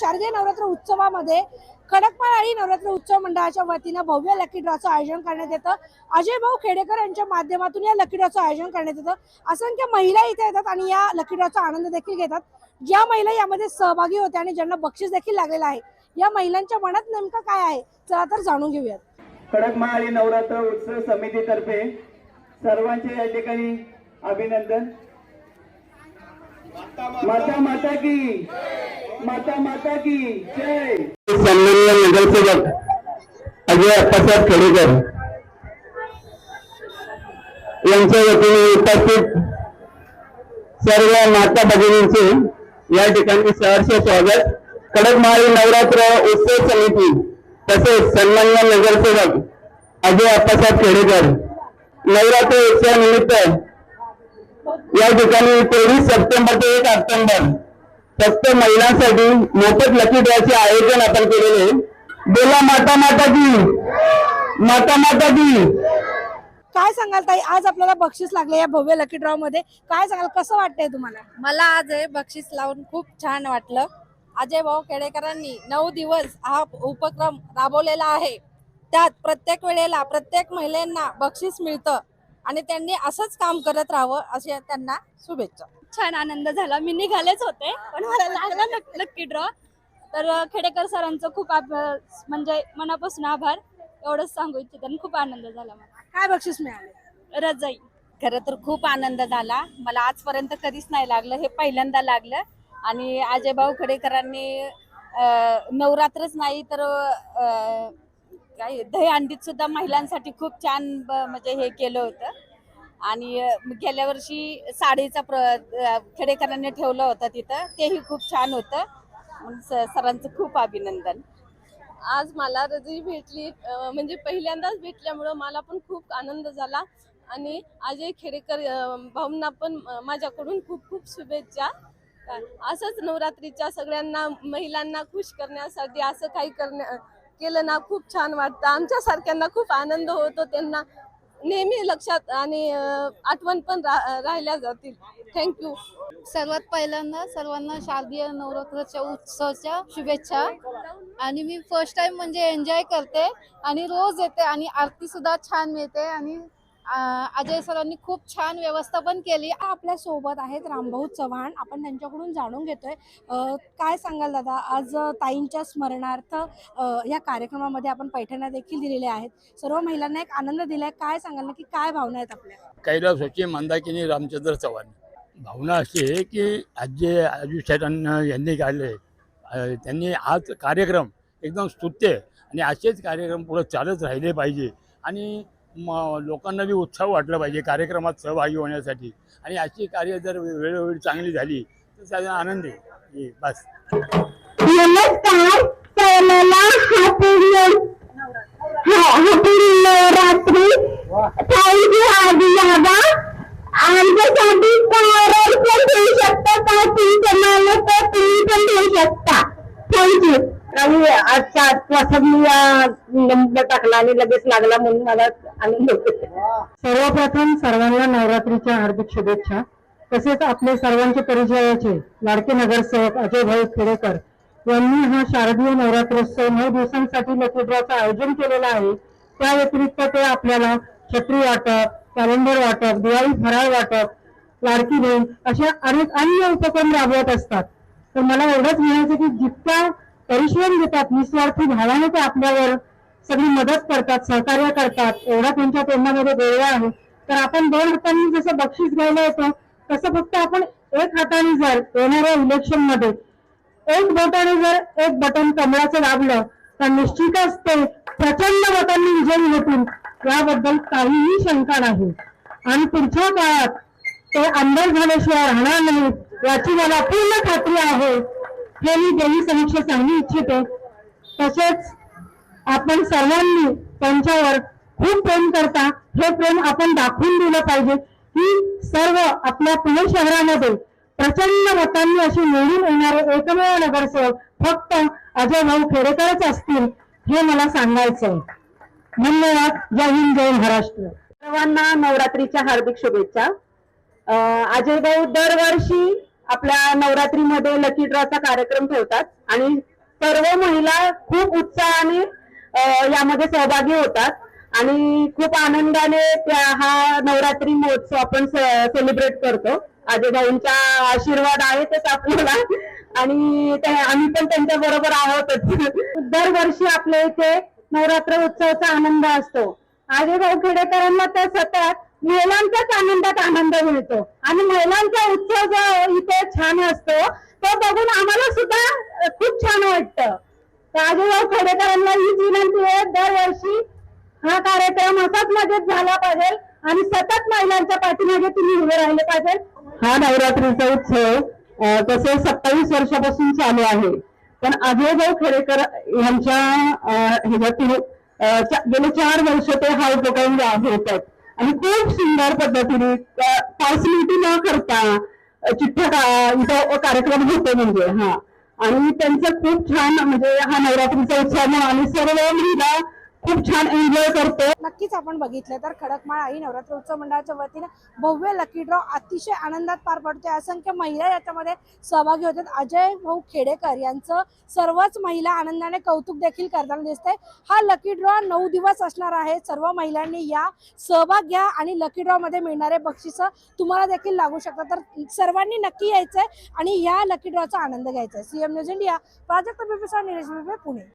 शारदीय नवरात्र उत्सवामध्ये खडकपाळाळी नवरात्र उत्सव मंडळाच्या वतीनं भव्य लकी ड्रॉचं आयोजन करण्यात येतं. अजय भाऊ खेडेकर यांच्या माध्यमातून या लकी ड्रॉचं आयोजन करण्यात येतं. असंख्य महिला इथे येतात आणि या लकी ड्रॉचा आनंद देखील घेतात. ज्या महिला यामध्ये सहभागी होत्या आणि ज्यांना बक्षीस देखील लागलेलं आहे या महिलांच्या मनात नेमकं काय आहे चला तर जाणून घेऊयात. खडक नवरात्र उत्सव समितीतर्फे सर्वांचे या ठिकाणी अभिनंदन. माता माता की। माता माता की। जय। सन्माननीय नगरसेवक अजय अप्पासाहेब खेडेकर। यांच्या वतीने उपस्थित सर्व माता भगिनींचे या ठिकाणी सहर्ष स्वागत. कडक महाळी नवरात्र उत्सव समिती तसेच सन्मान्य नगरसेवक अजय अप्पासाहेब खेडेकर. नवरात्र उत्सवानिमित्त या ठिकाणी तेवीस सप्टेंबर ते एक ऑक्टोबर फक्त महिलांसाठी मोफत लकी ड्रॉचे आयोजन आपण केलेले आहे. बोला माता माता की माता माता की काय सांगाल ताई? आज आपल्याला बक्षीस लागले या भव्य लकी ड्रॉ मध्ये. काय सांगाल? कसं वाटतंय तुम्हाला? मला आज हे बक्षीस लावून खूप छान वाटलं. अजय भाऊ खेडेकरांनी नऊ दिवस हा उपक्रम राबवलेला आहे. त्यात प्रत्येक वेळेला प्रत्येक महिलांना बक्षीस मिळतं. आणि त्यांनी असंच काम करत राहावं असे त्यांना शुभेच्छा. छान आनंद झाला. मी निघालेच होते पण मला लागला नक- नक्की ड्रॉ तर खेडेकर सरांचं खूप आभ- म्हणजे मनापासून आभार. एवढंच सांगू इच्छिते आणि खूप आनंद झाला मला. काय बक्षीस मिळाले? रजाई. खरं तर खूप आनंद झाला. मला आजपर्यंत कधीच नाही लागलं हे पहिल्यांदा लागलं. आणि अजय भाऊ खडेकरांनी अं, नवरात्रच नाही तर अं, काय दहीहंडीत सुद्धा महिलांसाठी खूप छान ब- म्हणजे हे केलं होतं. आणि गेल्या वर्षी साडीचा प्र खेडेकरांनी ठेवलं होतं तिथं. तेही खूप छान होतं. म्हणून सरांचं खूप अभिनंदन. आज मला रजई भेटली म्हणजे पहिल्यांदाच भेटल्यामुळं मला पण खूप आनंद झाला. आणि अजय खेडेकर भाऊंना पण माझ्याकडून खूप खूप शुभेच्छा. असंच नवरात्रीच्या सगळ्यांना महिलांना खुश करण्यासाठी असं काही करण्या केलं ना खूप छान वाटतं. आमच्यासारख्यांना खूप आनंद होतो त्यांना. नेहमी लक्षात आणि आठवण पण रा राहिल्या जातील. थँक्यू सर्वात पहिल्यांदा सर्वांना शारदीय नवरात्राच्या उत्सवाच्या शुभेच्छा. आणि मी फर्स्ट टाइम म्हणजे एन्जॉय करते आणि रोज येते आणि आरती सुद्धा छान मिळते आणि अजय सरांनी खूप छान व्यवस्थापन केली. आपल्यासोबत आहेत रामभाऊ चव्हाण. आपण त्यांच्याकडून जाणून घेतोय. काय सांगाल दादा? आज ताईंच्या स्मरणार्थ या कार्यक्रमामध्ये आपण पैठण्या देखील दिलेल्या आहेत. सर्व महिलांना एक आनंद दिलाय. काय सांगाल की काय भावना आहेत आपल्या? कैलास होते मंदाकिनी रामचंद्र चव्हाण. भावना अशी आहे की आज जे आयुष्यात यांनी काढले त्यांनी आज कार्यक्रम एकदम स्तुत्य आणि असेच कार्यक्रम पुढे चालत राहिले पाहिजे. आणि म लोकांना बी उत्साह वाटला पाहिजे कार्यक्रमात सहभागी होण्यासाठी आणि अशी कार्य जर वेळोवेळी चांगली झाली तर त्याचा आनंद आहे हे बस नमस्कार सर्वांना हॅपी हॅपी नवरात्री थँक्यू आधी दादा आमच्यासाठी कार्ड पण देऊ शकता का तुमचं नाव तर तुम्ही पण देऊ शकता थँक्यू आणि आजच्या आजपासून मी नंबर टाकला आणि लगेच लागला म्हणून मला आनंद होतो. सर्वप्रथम सर्वांना नवरात्रीच्या हार्दिक शुभेच्छा. तसेच आपले सर्वांचे परिचयाचे लाडके नगरसेवक अजय भाई खेडेकर यांनी हा शारदीय नवरात्रोत्सव नऊ दिवसांसाठी लकीड्रॉचं आयोजन केलेलं आहे. त्या व्यतिरिक्त ते आपल्याला छत्री वाटप कॅलेंडर वाटप दिवाळी फराळ वाटप लाडकी बहीण अशा अनेक अन्य उपक्रम राबवत असतात. तर मला एवढंच म्हणायचं की जितका परिश्रम घेतात निस्वार्थी भावाने ते आपल्यावर सगळी मदत करतात सहकार्य करतात. एवढा त्यांच्या तोंडामध्ये गोळवा आहे. तर आपण दोन हातांनी जसं बक्षीस घ्यायला येतो तसं फक्त आपण एक हाताने जर येणाऱ्या इलेक्शनमध्ये एक बोटाने जर एक बटन कमळाचं दाबलं तर निश्चितच ते प्रचंड मतांनी विजयी होतील याबद्दल काहीही शंका नाही. आणि पुढच्या काळात ते आमदार झाल्याशिवाय राहणार नाही याची मला पूर्ण खात्री आहे. हे मी देवी समीक्षा सांगू इच्छिते. तसेच आपण सर्वांनी त्यांच्यावर खूप प्रेम करता हे प्रेम आपण दाखवून दिलं पाहिजे की सर्व आपल्या पुणे शहरामध्ये प्रचंड मतांनी अशी निवडून येणारे एकमेव नगरसेवक फक्त अजय भाऊ खेडेकरच असतील हे मला सांगायचंय. धन्यवाद. जय हिंद जय महाराष्ट्र. सर्वांना नवरात्रीच्या हार्दिक शुभेच्छा. अजय भाऊ दरवर्षी आपल्या नवरात्रीमध्ये लकी ड्रॉचा कार्यक्रम ठेवतात. आणि सर्व महिला खूप उत्साहाने यामध्ये सहभागी होतात. आणि खूप आनंदाने त्या हा नवरात्री महोत्सव आपण सेलिब्रेट करतो. आजोबाईंचा आशीर्वाद आहे तेच आपल्याला. आणि आम्ही पण त्यांच्या बरोबर आहोतच. दरवर्षी आपल्या इथे नवरात्र उत्सवाचा आनंद असतो. आजोबाऊ खेडेकरांना तर सतत महिलांचाच आनंदात आनंद मिळतो. आणि महिलांचा उत्सव जो इथे छान असतो तो बघून आम्हाला सुद्धा खूप छान वाटतं. तर खेडेकरांना हीच विनंती आहे दरवर्षी हा कार्यक्रम असाच मजेत झाला पाहिजे आणि सतत महिलांच्या पाठीमागे तुम्ही उभे राहिले पाहिजे. हा नवरात्रीचा उत्सव तसे सत्तावीस वर्षापासून चालू आहे. पण अजयभाऊ खेडेकर यांच्या अ, ह्याच्यातून गेले चार वर्ष ते हा उपक्रम राबवतात. आणि खूप सुंदर पद्धतीने फॅसिलिटी न करता अ, चिठ्ठ्या का- इथं कार्यक्रम होतो म्हणजे हा. आणि त्यांचं खूप छान म्हणजे हा नवरात्रीचा उत्सव आणि सर्व महिला खूप छान एन्जॉय करतो. नक्कीच आपण बघितलं तर खडकमाळ आई नवरात्र उत्सव मंडळाच्या वतीने भव्य लकी ड्रॉ अतिशय आनंदात पार पडतोय. असंख्य महिला याच्यामध्ये सहभागी होतात. अजय भाऊ खेडेकर यांचं सर्वच महिला आनंदाने कौतुक देखील करताना दिसतंय. हा लकी ड्रॉ नऊ दिवस असणार आहे. सर्व महिलांनी या सहभाग घ्या आणि लकी ड्रॉ मध्ये मिळणारे बक्षीस तुम्हाला देखील लागू शकतात. तर सर्वांनी नक्की यायचंय आणि या लकी ड्रॉचा आनंद घ्यायचा आहे सीएम न्यूज इंडिया प्राजक्त बिपिसा निलेश बिपे पुणे.